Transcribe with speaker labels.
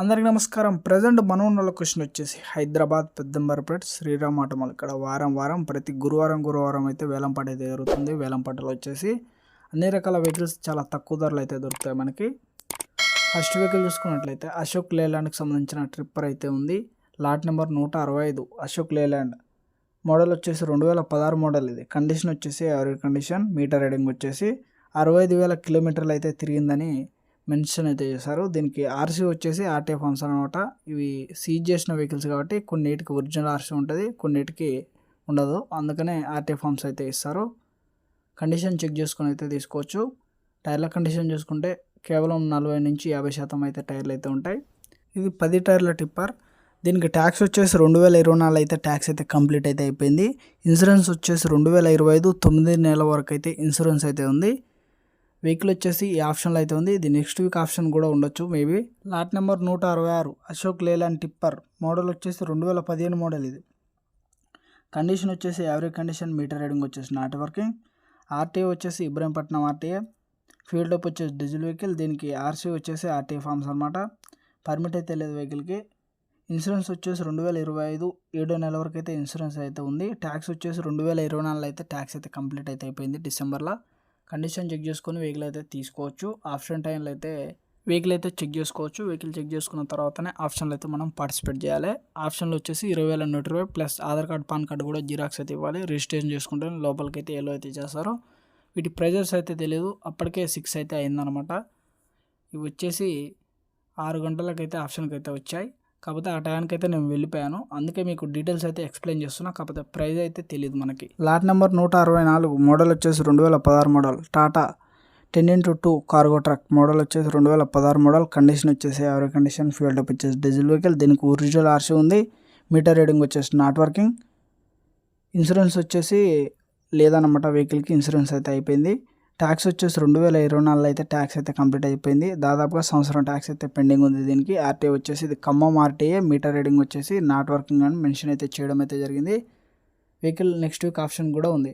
Speaker 1: అందరికీ నమస్కారం. ప్రజెంట్ మనం ఉన్న క్వశ్చన్ వచ్చేసి హైదరాబాద్ పెద్దంబరపేట శ్రీరామ్ ఆటోమల్ ఇక్కడ వారం వారం ప్రతి గురువారం గురువారం అయితే వేలంపాట అయితే జరుగుతుంది. వేలంపాటలో వచ్చేసి అన్ని రకాల వెహికల్స్ చాలా తక్కువ ధరలు అయితే దొరుకుతాయి మనకి. ఫస్ట్ వెహికల్ చూసుకున్నట్లయితే అశోక్ లేలాండ్కి సంబంధించిన ట్రిప్పర్ అయితే ఉంది. లాట్ నెంబర్ నూట అరవై ఐదు అశోక్ లేలాండ్. మోడల్ వచ్చేసి రెండు వేల పదహారు మోడల్ ఇది. కండిషన్ వచ్చేసి ఎవరి కండిషన్ మీటర్ రీడింగ్ వచ్చేసి అరవై ఐదు వేల కిలోమీటర్లు అయితే తిరిగిందని మెన్షన్ అయితే చేశారు. దీనికి ఆర్సీ వచ్చేసి ఆర్టీ ఫార్మ్స్ అనమాట ఇవి సీజ్ చేసిన వెహికల్స్ కాబట్టి కొన్నిటికి ఒరిజినల్ ఆర్సీ ఉంటుంది కొన్నిటికి ఉండదు. అందుకనే ఆర్టీ ఫార్మ్స్ అయితే ఇస్తారు. కండిషన్ చెక్ చేసుకొని అయితే తీసుకోవచ్చు. టైర్ల కండిషన్ చూసుకుంటే కేవలం నలభై నుంచి యాభై శాతం అయితే టైర్లు అయితే ఉంటాయి. ఇది పది టైర్ల టిప్పర్. దీనికి ట్యాక్స్ వచ్చేసి రెండు వేల ఇరవై నాలుగు అయితే ట్యాక్స్ అయితే కంప్లీట్ అయితే అయిపోయింది. ఇన్సూరెన్స్ వచ్చేసి రెండు వేల ఇరవై ఐదు తొమ్మిది నెలల వరకు అయితే ఇన్సూరెన్స్ అయితే ఉంది. వెహికల్ వచ్చేసి ఈ ఆప్షన్లో అయితే ఉంది. ఇది నెక్స్ట్ వీక్ ఆప్షన్ కూడా ఉండొచ్చు. మేబీ లాట్ నెంబర్ నూట అరవై ఆరు. అశోక్ లేలాండ్ టిప్పర్. మోడల్ వచ్చేసి రెండు వేల పదిహేను మోడల్ ఇది. కండిషన్ వచ్చేసి యావరేజ్ కండిషన్ మీటర్ రీడింగ్ వచ్చేసి నాట్ వర్కింగ్ ఆర్టీఏ వచ్చేసి ఇబ్రహీంపట్నం ఆర్టీఏ ఫీల్డ్ అప్ వచ్చేసి డీజిల్ వెహికల్ దీనికి ఆర్సీ వచ్చేసి ఆర్టీఏ ఫార్మ్స్ అనమాట పర్మిట్ అయితే లేదు వెహికల్కి ఇన్సూరెన్స్ వచ్చేసి రెండు వేల ఇరవై ఐదు. ఏడో నెల వరకు అయితే ఇన్సూరెన్స్ అయితే ఉంది. ట్యాక్స్ వచ్చేసి రెండు వేల ఇరవై నాలుగులో అయితే ట్యాక్స్ అయితే కంప్లీట్ అయితే అయిపోయింది డిసెంబర్లో కండిషన్ చెక్ చేసుకొని వెహికల్ అయితే తీసుకోవచ్చు. ఆప్షన్ టైంలో అయితే వెహికల్ అయితే చెక్ చేసుకోవచ్చు. వెహికల్ చెక్ చేసుకున్న తర్వాతనే ఆప్షన్లో అయితే మనం పార్టిసిపేట్ చేయాలి. ఆప్షన్లో వచ్చేసి ఇరవై వేల నూట ఇరవై plus Aadhaar card PAN card కూడా జిరాక్స్ అయితే ఇవ్వాలి. రిజిస్ట్రేషన్ చేసుకుంటే లోపలికి అయితే ఎల్లో అయితే చేస్తారు. వీటి ప్రైజెస్ అయితే తెలియదు అప్పటికే సిక్స్ అయితే అయిందనమాట ఇవి వచ్చేసి ఆరు గంటలకైతే ఆప్షన్కి అయితే వచ్చాయి. కాకపోతే ఆ టైంకి అయితే నేను వెళ్ళిపోయాను. అందుకే మీకు డీటెయిల్స్ అయితే ఎక్స్ప్లెయిన్ చేస్తున్నా. కాకపోతే ప్రైస్ అయితే తెలియదు మనకి. లాట్ నెంబర్ నూట అరవై నాలుగు మోడల్ వచ్చేసి రెండు వేల పదహారు model. Tata ten into two cargo truck. Model వచ్చేసి రెండు వేల పదహారు మోడల్. కండిషన్ వచ్చేసి ఎవరి కండిషన్? ఫ్యూల్ టైప్ వచ్చేసి డీజిల్ వెహికల్. దీనికి ఒరిజినల్ ఆర్సీ ఉంది. మీటర్ రీడింగ్ వచ్చేసి నాట్ వర్కింగ్. ఇన్సూరెన్స్ వచ్చేసి లేదన్నమాట వెహికల్కి. ఇన్సూరెన్స్ అయితే అయిపోయింది. ట్యాక్స్ వచ్చేసి రెండు వేల ఇరవై నాలుగులో అయితే ట్యాక్స్ అయితే కంప్లీట్ అయిపోయింది. దాదాపుగా సంవత్సరం ట్యాక్స్ అయితే పెండింగ్ ఉంది దీనికి. ఆర్టీఏ వచ్చేసి ఇది ఖమ్మం ఆర్టీఏ మీటర్ రీడింగ్ వచ్చేసి నాట్ వర్కింగ్ అని మెన్షన్ అయితే చేయడం అయితే జరిగింది. వెహికల్ నెక్స్ట్ వీక్ ఆప్షన్ కూడా ఉంది.